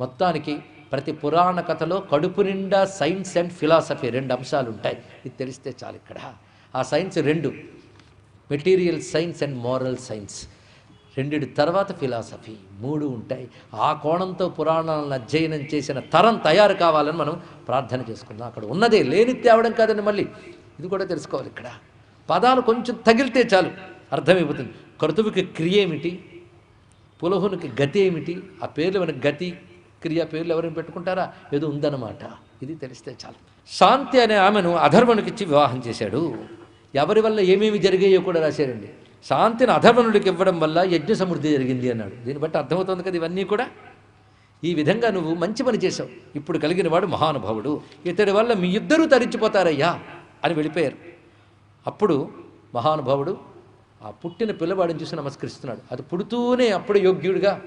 మొత్తానికి ప్రతి పురాణ కథలో కడుపు నిండా సైన్స్ అండ్ ఫిలాసఫీ రెండు అంశాలు ఉంటాయి ఇది తెలిస్తే చాలు ఇక్కడ. ఆ సైన్స్ రెండు. Material science and moral science. రెండిటి తర్వాత ఫిలాసఫీ. మూడు ఉంటాయి. ఆ కోణంతో పురాణాలను అధ్యయనం చేసిన తరం తయారు కావాలని మనం ప్రార్థన చేసుకుందాం. అక్కడ ఉన్నదే లేని తేవడం కాదండి మళ్ళీ. ఇది కూడా తెలుసుకోవాలి ఇక్కడ. పదాలు కొంచెం తగిలితే చాలు. అర్థమైపోతుంది. క్రతువుకి క్రియ ఏమిటి? పులహునికి గతి ఏమిటి? ఆ పేర్లు మనకి గతి క్రియా పేర్లు ఎవరైనా పెట్టుకుంటారా? ఏదో ఉందన్నమాట. ఇది తెలిస్తే చాలు. శాంతి అనే ఆమెను అధర్వణుకిచ్చి వివాహం చేశాడు. ఎవరి వల్ల ఏమేమి జరిగాయో కూడా రాశారండి. శాంతిని అధర్వణుడికి ఇవ్వడం వల్ల యజ్ఞ సమృద్ధి జరిగింది అన్నాడు. దీన్ని బట్టి అర్థమవుతుంది కదా ఇవన్నీ కూడా. ఈ విధంగా నువ్వు మంచి పని చేశావు. ఇప్పుడు కలిగిన వాడు మహానుభావుడు. ఇతడి వల్ల మీ ఇద్దరూ తరించిపోతారయ్యా అని వెళ్ళిపోయారు. అప్పుడు మహానుభావుడు ఆ పుట్టిన పిల్లవాడిని చూసి నమస్కరిస్తున్నాడు. అది పుడుతూనే అప్పుడు యోగ్యుడిగా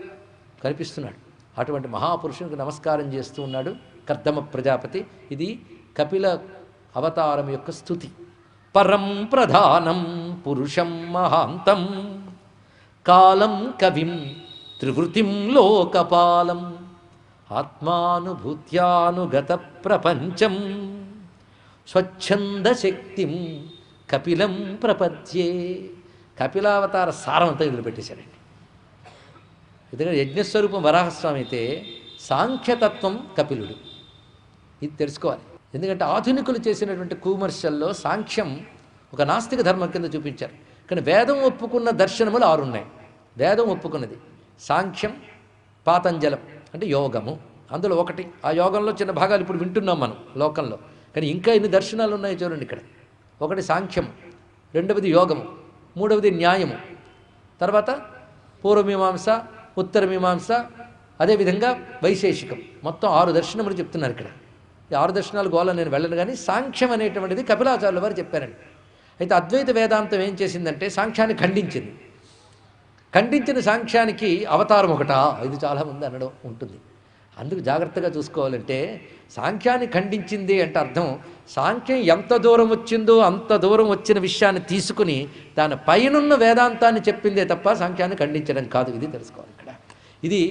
కనిపిస్తున్నాడు. అటువంటి మహాపురుషునికి నమస్కారం చేస్తూ ఉన్నాడు కర్దమ ప్రజాపతి. ఇది కపిల అవతారం యొక్క స్థుతి. పరం ప్రధానం పురుషం మహాంతం కాలం కవిం త్రివృతిం లోకపాలం ఆత్మానుభూత్యానుగత ప్రపంచం స్వచ్ఛందశక్తిం కపిలం ప్రపద్యే. కపిలావతార సారమంతా ఇందులో పెట్టేశాడండి. ఎందుకంటే యజ్ఞస్వరూపం వరాహస్వామి అయితే సాంఖ్యతత్వం కపిలుడు. ఇది తెలుసుకోవాలి. ఎందుకంటే ఆధునికులు చేసినటువంటి కూమర్షల్లో సాంఖ్యం ఒక నాస్తిక ధర్మం కింద చూపించారు. కానీ వేదం ఒప్పుకున్న దర్శనములు ఆరున్నాయి. వేదం ఒప్పుకున్నది. సాంఖ్యం పాతంజలం అంటే యోగము. అందులో ఒకటి. ఆ యోగంలో చిన్న భాగాలు ఇప్పుడు వింటున్నాం మనం లోకంలో. కానీ ఇంకా ఎన్ని దర్శనాలు ఉన్నాయో చూడండి ఇక్కడ. ఒకటి సాంఖ్యం రెండవది యోగము మూడవది న్యాయము. తర్వాత పూర్వమీమాంస ఉత్తర మీమాంస అదేవిధంగా వైశేషికం. మొత్తం ఆరు దర్శనములు చెప్తున్నారు ఇక్కడ. ఈ ఆరు దర్శనాలు గోళ నేను వెళ్ళను కానీ సాంఖ్యం అనేటువంటిది కపిలాచార్యుల వారు చెప్పారండి. అయితే అద్వైత వేదాంతం ఏం చేసిందంటే సాంఖ్యాన్ని ఖండించింది. ఖండించిన సాంఖ్యానికి అవతారం ఒకటా? ఇది చాలామంది అనడం ఉంటుంది. అందుకు జాగ్రత్తగా చూసుకోవాలంటే సాంఖ్యాన్ని ఖండించింది అంటే అర్థం సాంఖ్యం ఎంత దూరం వచ్చిందో అంత దూరం వచ్చిన విషయాన్ని తీసుకుని దాని పైనున్న వేదాంతాన్ని చెప్పిందే తప్ప సాంఖ్యాన్ని ఖండించడం కాదు. ఇది తెలుసుకోవాలి ఇది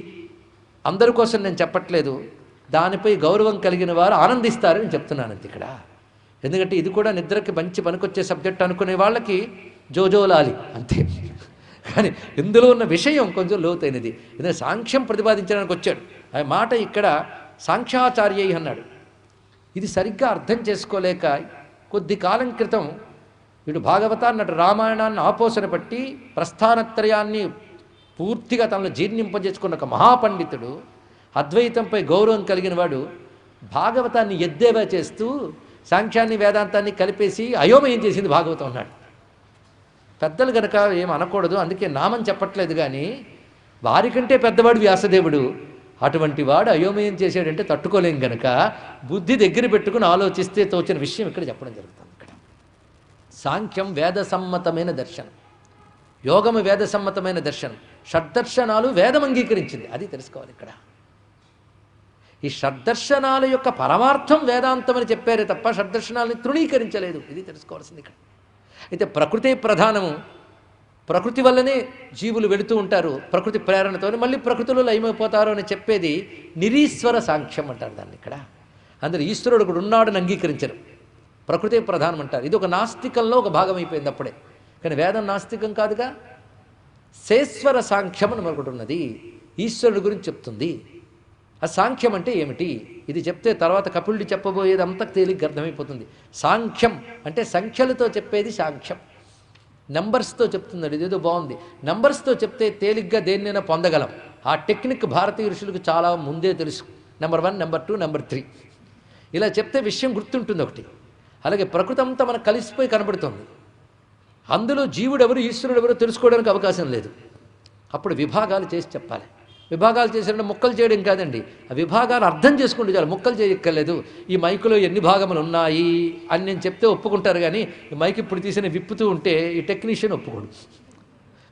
అందరి కోసం నేను చెప్పట్లేదు. దానిపై గౌరవం కలిగిన వారు ఆనందిస్తారని చెప్తున్నాను అంతే ఇక్కడ. ఎందుకంటే ఇది కూడా నిద్రకి మంచి పనికొచ్చే సబ్జెక్ట్ అనుకునే వాళ్ళకి జోజోలాలి అంతే. కానీ ఇందులో ఉన్న విషయం కొంచెం లోతైనది. ఎందుకంటే సాంఖ్యం ప్రతిపాదించడానికి వచ్చాడు. ఆ మాట ఇక్కడ సాంఖ్యాచార్య అన్నాడు. ఇది సరిగ్గా అర్థం చేసుకోలేక కొద్ది కాలం క్రితం వీడు భాగవతాన్ని నటు రామాయణాన్ని ఆపోసన పట్టి ప్రస్థానత్రయాన్ని పూర్తిగా తనలో జీర్ణింపజేసుకున్న ఒక మహాపండితుడు అద్వైతంపై గౌరవం కలిగిన వాడు భాగవతాన్ని ఎద్దేవా చేస్తూ సాంఖ్యాన్ని వేదాంతాన్ని కలిపేసి అయోమయం చేసింది భాగవతం అన్నాడు. పెద్దలు గనక ఏం అనకూడదు అందుకే నామం చెప్పట్లేదు కానీ వారికంటే పెద్దవాడు వ్యాసదేవుడు. అటువంటి వాడు అయోమయం చేశాడంటే తట్టుకోలేం గనక బుద్ధి దగ్గర పెట్టుకుని ఆలోచిస్తే తోచిన విషయం ఇక్కడ చెప్పడం జరుగుతుంది ఇక్కడ. సాంఖ్యం వేదసమ్మతమైన దర్శనం. యోగము వేదసమ్మతమైన దర్శనం. షడ్దర్శనాలు వేదం అంగీకరించింది. అది తెలుసుకోవాలి ఇక్కడ. ఈ షడ్దర్శనాల యొక్క పరమార్థం వేదాంతం అని చెప్పారే తప్ప షడ్దర్శనాలని తృణీకరించలేదు. ఇది తెలుసుకోవాల్సింది ఇక్కడ. అయితే ప్రకృతి ప్రధానము. ప్రకృతి వల్లనే జీవులు వెళుతూ ఉంటారు. ప్రకృతి ప్రేరణతో మళ్ళీ ప్రకృతిలో లయమైపోతారు అని చెప్పేది నిరీశ్వర సాంఖ్యం అంటారు దాన్ని ఇక్కడ. అందులో ఈశ్వరుడు ఒకడు ఉన్నాడని అంగీకరించరు. ప్రకృతే ప్రధానం అంటారు ఇది ఒక నాస్తికంలో ఒక భాగం అయిపోయింది అప్పుడే. కానీ వేదం నాస్తికం కాదుగా? శేశ్వర సాంఖ్యం అని మరొకటి ఉన్నది ఈశ్వరుడు గురించి చెప్తుంది. ఆ సాంఖ్యం అంటే ఏమిటి? ఇది చెప్తే తర్వాత కపిలుడు చెప్పబోయేది అంతా తేలిగ్గా అర్థమైపోతుంది. సాంఖ్యం అంటే సంఖ్యలతో చెప్పేది సాంఖ్యం. నెంబర్స్తో చెప్తున్నాడు. ఇదేదో బాగుంది. నెంబర్స్తో చెప్తే తేలిగ్గా దేన్నైనా పొందగలం. ఆ టెక్నిక్ భారతీయ ఋషులకు చాలా ముందే తెలుసు. Number one number two number three. ఇలా చెప్తే విషయం గుర్తుంటుంది ఒకటి. అలాగే ప్రకృతి అంతా మనకు కలిసిపోయి కనబడుతుంది. అందులో జీవుడెవరు ఈశ్వరుడెవరో తెలుసుకోవడానికి అవకాశం లేదు. అప్పుడు విభాగాలు చేసి చెప్పాలి. విభాగాలు చేసినట్టు ముక్కలు చేయడం కాదండి. ఆ విభాగాలు అర్థం చేసుకుంటే చాలు ముక్కలు చేయక్కర్లేదు. ఈ మైకులో ఎన్ని భాగములు ఉన్నాయి అని నేను చెప్తే ఒప్పుకుంటారు కానీ ఈ మైక్ ఇప్పుడు తీసిన విప్పుతూ ఉంటే ఈ టెక్నీషియన్ ఒప్పుకోడు.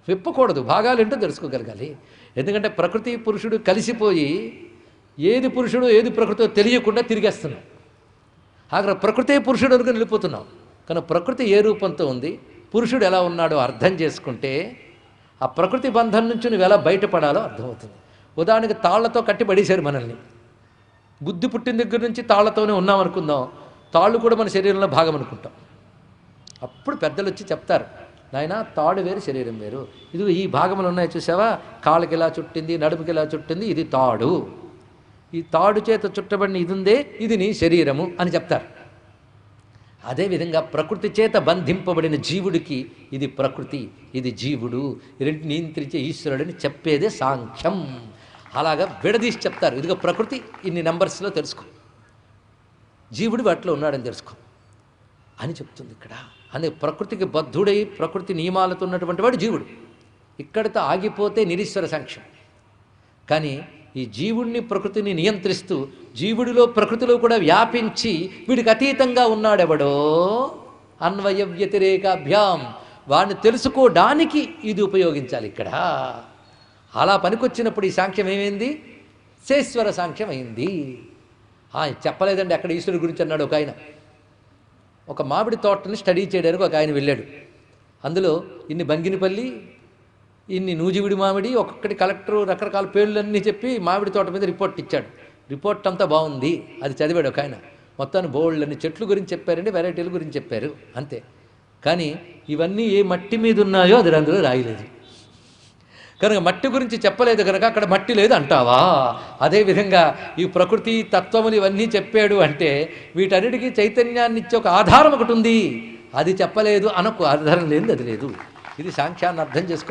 విప్పకూడదు భాగాలు ఏంటో తెలుసుకోగలగాలి. ఎందుకంటే ప్రకృతి పురుషుడు కలిసిపోయి ఏది పురుషుడు ఏది ప్రకృతో తెలియకుండా తిరిగేస్తున్నాం. అక్కడ ప్రకృతే పురుషుడు అనుకుని వెళ్ళిపోతున్నాం. కానీ ప్రకృతి ఏ రూపంతో ఉంది? పురుషుడు ఎలా ఉన్నాడో అర్థం చేసుకుంటే ఆ ప్రకృతి బంధం నుంచి నువ్వు ఎలా బయటపడాలో అర్థమవుతుంది. ఉదాహరణకి తాళ్ళతో కట్టి పడేశారు మనల్ని. బుద్ధి పుట్టిన దగ్గర నుంచి తాళ్ళతోనే ఉన్నాం అనుకుందాం. తాళ్ళు కూడా మన శరీరంలో భాగం అనుకుంటాం. అప్పుడు పెద్దలు వచ్చి చెప్తారు నాయన తాడు వేరు శరీరం వేరు. ఇది ఈ భాగములు ఉన్నాయి చూసావా? కాళ్ళకి ఇలా చుట్టింది నడుపుకి ఇలా చుట్టింది ఇది తాడు. ఈ తాడు చేత చుట్టబడిన ఇది ఉందే ఇది నీ శరీరము అని చెప్తారు. అదేవిధంగా ప్రకృతి చేత బంధింపబడిన జీవుడికి ఇది ప్రకృతి ఇది జీవుడు. రెండు నియంత్రించే ఈశ్వరుడని చెప్పేదే సాంఖ్యం. అలాగా విడదీసి చెప్తారు. ఇదిగో ప్రకృతి ఇన్ని నెంబర్స్లో తెలుసుకో. జీవుడు వాటిలో ఉన్నాడని తెలుసుకో. అని చెప్తుంది ఇక్కడ. అందుకే ప్రకృతికి బద్ధుడై ప్రకృతి నియమాలతో ఉన్నటువంటి వాడు జీవుడు. ఇక్కడితో ఆగిపోతే నిరీశ్వర సాంఖ్యం. కానీ ఈ జీవుణ్ణి ప్రకృతిని నియంత్రిస్తూ జీవుడిలో ప్రకృతిలో కూడా వ్యాపించి వీడికి అతీతంగా ఉన్నాడెవడో? అన్వయ వ్యతిరేకాభ్యాం. వాడిని తెలుసుకోవడానికి ఇది ఉపయోగించాలి ఇక్కడ. అలా పనికొచ్చినప్పుడు ఈ సాంఖ్యం ఏమైంది? శేశ్వర సాంఖ్యం అయింది. చెప్పలేదండి అక్కడ ఈశ్వరుడు గురించి అన్నాడు ఒక ఆయన. ఒక మామిడి తోటని స్టడీ చేయడానికి ఒక ఆయన వెళ్ళాడు. అందులో ఇన్ని బంగినపల్లి ఇన్ని నూజివిడి మామిడి ఒక్కొక్కటి కలెక్టర్ రకరకాల పేర్లన్నీ చెప్పి మామిడి తోట మీద రిపోర్ట్ ఇచ్చాడు. రిపోర్ట్ అంతా బాగుంది. అది చదివాడు ఒక ఆయన. మొత్తాన్ని బోల్డ్ అన్ని చెట్లు గురించి చెప్పారండి వెరైటీల గురించి చెప్పారు. అంతే. కానీ ఇవన్నీ ఏ మట్టి మీద ఉన్నాయో అది అందులో రాయలేదు. కనుక మట్టి గురించి చెప్పలేదు కనుక అక్కడ మట్టి లేదు అంటావా? అదేవిధంగా ఈ ప్రకృతి తత్వములు ఇవన్నీ చెప్పాడు అంటే వీటన్నిటికీ చైతన్యాన్ని ఇచ్చే ఒక ఆధారం ఒకటి ఉంది. అది చెప్పలేదు అనకు ఆధారం లేదు అది లేదు. ఇది సాంఖ్యాన్ని అర్థం చేసుకో